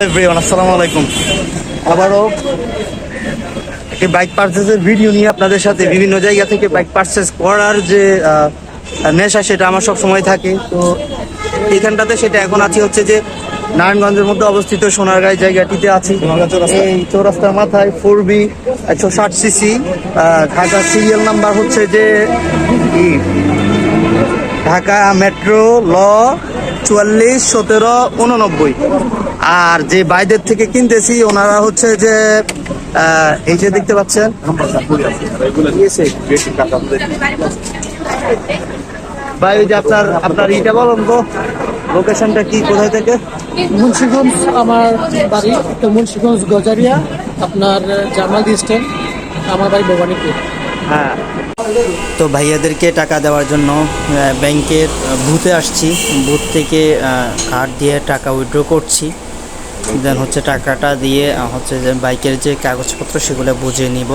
Everyone আসসালামু আলাইকুম আবারও একটি বাইক পারচেসের ভিডিও নিয়ে আপনাদের সাথে বিভিন্ন জায়গা থেকে বাইক পারচেস করার যে নেশা সেটা আমার সব সময় থাকে। তো এইখানটাতে সেটা এখন আছে হচ্ছে যে নারায়ণগঞ্জের মধ্যে অবস্থিত সোনারগাঁও জায়গাটিতে আছি। এই চৌরাস্তার মাথায় ফোর বি একশো ষাট সিসি ঢাকা সিরিয়াল নাম্বার হচ্ছে যে ঢাকা মেট্রো ল চুয়াল্লিশ, সতেরো, উননব্বই। আর যে বাইদের থেকে কিনতেছি, ওনারা হচ্ছে যে এই যে দেখতে পাচ্ছেন। ভাই, ওই যে আপনার আপনার ইটা বলুন তো, লোকেশনটা কি, কোথায় থেকে? মুন্সিগঞ্জ আমার বাড়ি, তো মুন্সিগঞ্জ গজারিয়া, আপনার জামাল স্ট্যান্ড আমার বাড়ি ভবানীপুর। হ্যাঁ। তো ভাইয়াদেরকে টাকা দেওয়ার জন্য ব্যাংকের বুথে আসছি। বুথ থেকে কার্ড দিয়ে টাকা উইথড্র করছি। দেন হচ্ছে টাকাটা দিয়ে হচ্ছে যে বাইকের যে কাগজপত্র সেগুলো বুঝে নিব।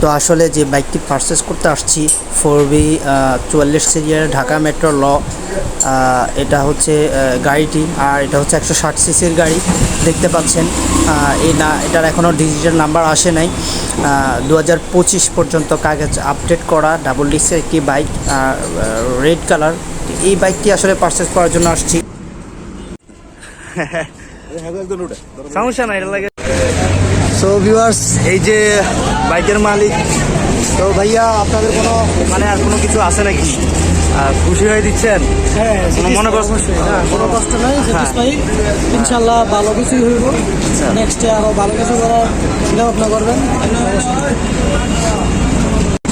তো আসলে যে বাইকটি পারচেস করতে আসছি ফোর বি চুয়াল্লিশ সিরিয়াল ঢাকা মেট্রো ল এটা হচ্ছে গাড়িটি আর এটা হচ্ছে একশো ষাট সিসির গাড়ি। দেখতে পাচ্ছেন এই না এটার এখনও ডিজিটাল নাম্বার আসে নাই। দু হাজার পঁচিশ পর্যন্ত কাগজ আপডেট করা ডাবল ডিস্কের একটি বাইক রেড কালার এই বাইকটি আসলে পারচেস করার জন্য আসছি। সমস্যা নাই এটা লাগে সো ভিউয়ার্স এই যে বাইকের মালিক তো ভাইয়া আপনাদের কোনো মানে আর কোনো কিছু আছে নাকি? খুশি হয়ে দিচ্ছেন? হ্যাঁ মনে কষ্ট না কোনো কষ্ট নাই হ্যাঁ। স্যাটিসফাই ইনশাল্লাহ ভালো কিছুই হইব। আচ্ছা। নেক্সটে আরও ভালো কিছু করার চিন্তা ভাবনা করবেন।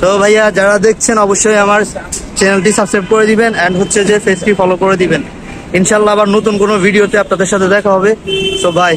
তো ভাইয়া যারা দেখছেন অবশ্যই আমার চ্যানেলটি সাবস্ক্রাইব করে দিবেন অ্যান্ড হচ্ছে যে ফেসটি ফলো করে দিবেন। ইনশাল্লাহ আবার নতুন কোনো ভিডিওতে আপনাদের সাথে দেখা হবে। So by